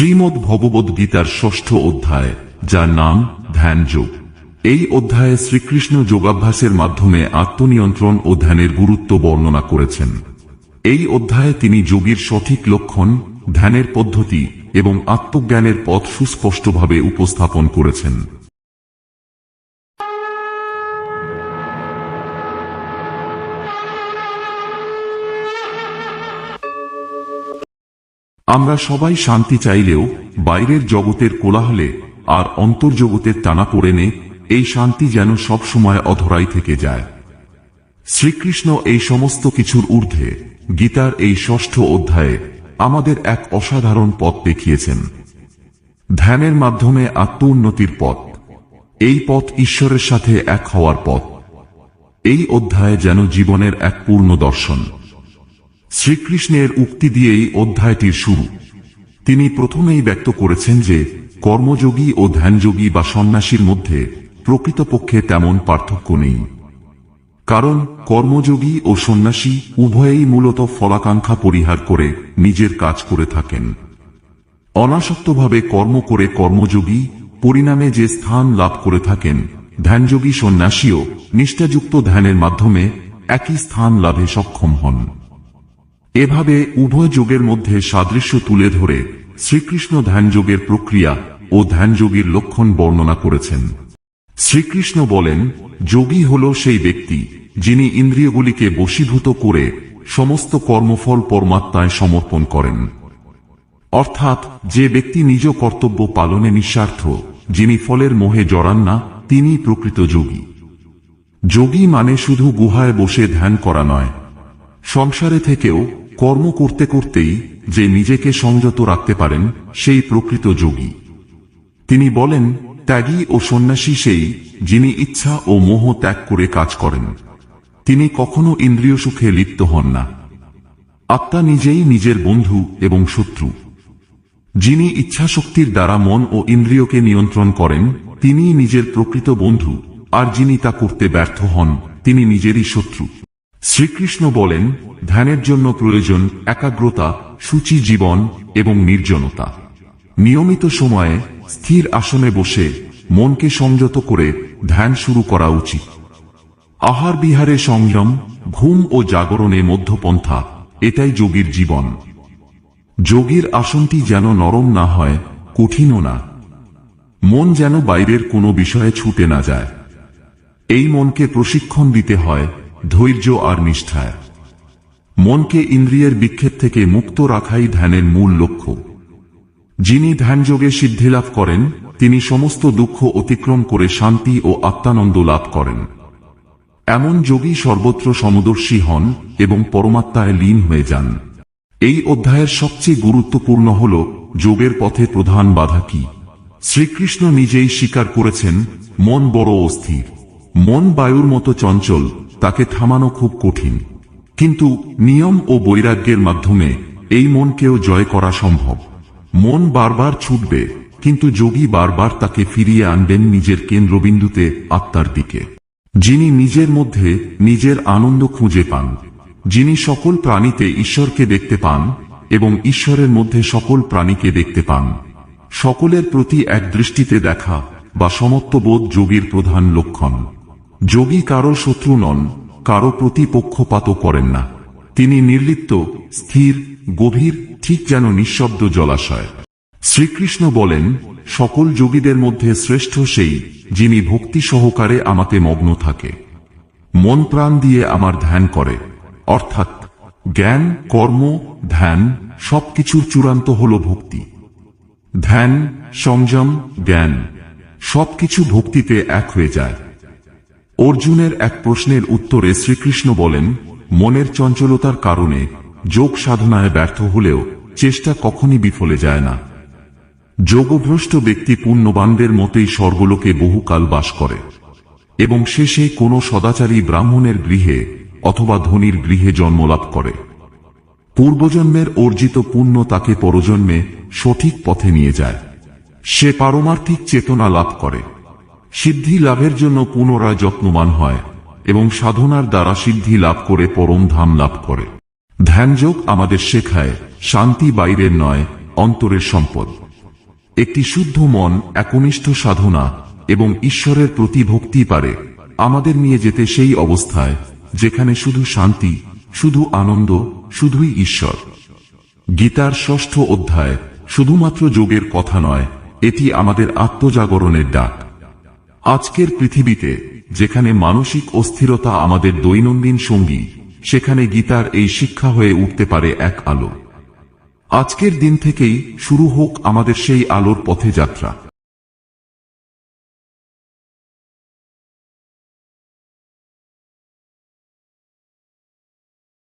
শ্রীমদ্ ভগবদ গীতার ষষ্ঠ অধ্যায়, যার নাম ধ্যান যোগ এই অধ্যায়ে শ্রীকৃষ্ণ যোগাভ্যাসের মাধ্যমে আত্মনিয়ন্ত্রণ ও ধ্যানের গুরুত্ব বর্ণনা করেছেন। এই অধ্যায়ে তিনি যোগীর সঠিক লক্ষণ, ধ্যানের পদ্ধতি এবং আত্মজ্ঞানের পথ সুস্পষ্টভাবে উপস্থাপন করেছেন। আমরা সবাই শান্তি চাইলেও বাইরের জগতের কোলাহলে আর অন্তর্জগতের টানা পড়েনে এই শান্তি যেন সবসময় অধরাই থেকে যায়। শ্রীকৃষ্ণ এই সমস্ত কিছুর ঊর্ধ্বে গীতার এই ষষ্ঠ অধ্যায়ে আমাদের এক অসাধারণ পথ দেখিয়েছেন। ধ্যানের মাধ্যমে আত্ম উন্নতির পথ। এই পথ ঈশ্বরের সাথে এক হওয়ার পথ। এই অধ্যায় যেন জীবনের এক পূর্ণ দর্শন। শ্রীকৃষ্ণের উক্তি দিয়েই অধ্যায়টির শুরু। তিনি প্রথমেই ব্যক্ত করেছেন যে, কর্মযোগী ও ধ্যানযোগী বা সন্ন্যাসীর মধ্যে প্রকৃতপক্ষে তেমন পার্থক্য নেই। কারণ কর্মযোগী ও সন্ন্যাসী উভয়েই মূলত ফলাকাঙ্ক্ষা পরিহার করে নিজের কাজ করে থাকেন। অনাসক্তভাবে কর্ম করে কর্মযোগী পরিণামে যে স্থান লাভ করে থাকেন, ধ্যানযোগী সন্ন্যাসীও নিষ্ঠাযুক্ত ধ্যানের মাধ্যমে একই স্থান লাভে সক্ষম হন। এভাবে উভয় যোগের মধ্যে সাদৃশ্য তুলে ধরে শ্রীকৃষ্ণ ধ্যানযোগের প্রক্রিয়া ও ধ্যানযোগীর লক্ষণ বর্ণনা করেছেন। শ্রীকৃষ্ণ বলেন, যোগী হল সেই ব্যক্তি যিনি ইন্দ্রিয়গুলিকে বশীভূত করে সমস্ত কর্মফল পরমাত্মায় সমর্পণ করেন। অর্থাৎ যে ব্যক্তি নিজ কর্তব্য পালনে নিঃস্বার্থ, যিনি ফলের মোহে জড়ান না, তিনি প্রকৃত যোগী। যোগী মানে শুধু গুহায় বসে ধ্যান করা নয়, সংসারে থেকেও কর্ম করতে করতেই যে নিজেকে সংযত রাখতে পারেন, সেই প্রকৃত যোগী। তিনি বলেন, ত্যাগী ও সন্ন্যাসী সেই যিনি ইচ্ছা ও মোহ ত্যাগ করে কাজ করেন। তিনি কখনো ইন্দ্রিয় সুখে লিপ্ত হন না। আত্মা নিজেই নিজের বন্ধু এবং শত্রু। যিনি ইচ্ছাশক্তির দ্বারা মন ও ইন্দ্রিয়কে নিয়ন্ত্রণ করেন তিনি নিজের প্রকৃত বন্ধু, আর যিনি তা করতে ব্যর্থ হন, তিনি নিজেরই শত্রু। শ্রীকৃষ্ণ বলেন, ধ্যানের জন্য প্রয়োজন একাগ্রতা, সূচি জীবন এবং নির্জনতা। নিয়মিত সময়ে স্থির আসনে বসে মনকে সংযত করে ধ্যান শুরু করা উচিত। আহার বিহারে সংযম, ঘুম ও জাগরণে মধ্যপন্থা, এটাই যোগীর জীবন। যোগীর আসনটি যেন নরম না হয়, কঠিনও না। মন যেন বাইরের কোনো বিষয়ে ছুটে না যায়। এই মনকে প্রশিক্ষণ দিতে হয় ধৈর্য আর নিষ্ঠায়। মনকে ইন্দ্রিয়ের বিক্ষেপ থেকে মুক্ত রাখাই ধ্যানের মূল লক্ষ্য। যিনি ধ্যানযোগে সিদ্ধিলাভ করেন, তিনি সমস্ত দুঃখ অতিক্রম করে শান্তি ও আত্মানন্দ লাভ করেন। এমন যোগী সর্বত্র সমদর্শী হন এবং পরমাত্মায় লীন হয়ে যান। এই অধ্যায়ের সবচেয়ে গুরুত্বপূর্ণ হল, যোগের পথে প্রধান বাধা কি? শ্রীকৃষ্ণ নিজেই স্বীকার করেছেন, মন বড় অস্থির। মন বায়ুর মতো চঞ্চল তাকে থামানো খুব কঠিন। কিন্তু নিয়ম ও বৈরাগ্যের মাধ্যমে এই মনকেও জয় করা সম্ভব। মন বারবার ছুটবে, কিন্তু যোগী বারবার তাকে ফিরিয়ে আনবেন নিজের কেন্দ্রবিন্দুতে আত্মার দিকে। যিনি নিজের মধ্যে নিজের আনন্দ খুঁজে পান, যিনি সকল প্রাণীতে ঈশ্বরকে দেখতে পান এবং ঈশ্বরের মধ্যে সকল প্রাণীকে দেখতে পান, সকলের প্রতি এক দৃষ্টিতে দেখা বা সমত্ববোধ যোগীর প্রধান লক্ষণ। যোগী কারও শত্রু নন, কারও প্রতি পক্ষপাতও করেন না। তিনি নির্লিপ্ত, স্থির, গভীর, ঠিক যেন নিঃশব্দ জলাশয়। শ্রীকৃষ্ণ বলেন, সকল যোগীদের মধ্যে শ্রেষ্ঠ সেই, যিনি ভক্তি সহকারে আমাকে মগ্ন থাকে। মন প্রাণ দিয়ে আমার ধ্যান করে। অর্থাৎ, জ্ঞান, কর্ম, ধ্যান সবকিছুর চূড়ান্ত হল ভক্তি। ধ্যান, সংযম, জ্ঞান সবকিছু ভক্তিতে এক হয়ে যায়। অর্জুনের এক প্রশ্নের উত্তরে শ্রীকৃষ্ণ বলেন, মনের চঞ্চলতার কারণে যোগ সাধনায় ব্যর্থ হলেও চেষ্টা কখনই বিফলে যায় না। যোগভ্রষ্ট ব্যক্তি পুণ্যবানদের মতেই স্বর্গলোকে বহুকাল বাস করে এবং শেষে কোনো সদাচারী ব্রাহ্মণের গৃহে অথবা ধনীর গৃহে জন্মলাভ করে। পূর্বজন্মের অর্জিত পুণ্য তাকে পরজন্মে সঠিক পথে নিয়ে যায়। সে পারমার্থিক চেতনা লাভ করে। সিদ্ধি লাভের জন্য পুনরায় যত্নবান হয় এবং সাধনার দ্বারা সিদ্ধি লাভ করে পরম ধাম লাভ করে। ধ্যানযোগ আমাদের শেখায়, শান্তি বাইরের নয়, অন্তরের সম্পদ। একটি শুদ্ধ মন, একনিষ্ঠ সাধনা এবং ঈশ্বরের প্রতি ভক্তি পারে। আমাদের নিয়ে যেতে সেই অবস্থায় যেখানে শুধু শান্তি, শুধু আনন্দ, শুধুই ঈশ্বর। গীতার ষষ্ঠ অধ্যায় শুধুমাত্র যোগের কথা নয়, এটি আমাদের আত্মজাগরণের ডাক। আজকের পৃথিবীতে, যেখানে মানসিক অস্থিরতা আমাদের দৈনন্দিন সঙ্গী, সেখানে গীতার এই শিক্ষা হয়ে উঠতে পারে এক আলো। আজকের দিন থেকেই শুরু হোক আমাদের সেই আলোর পথে যাত্রা।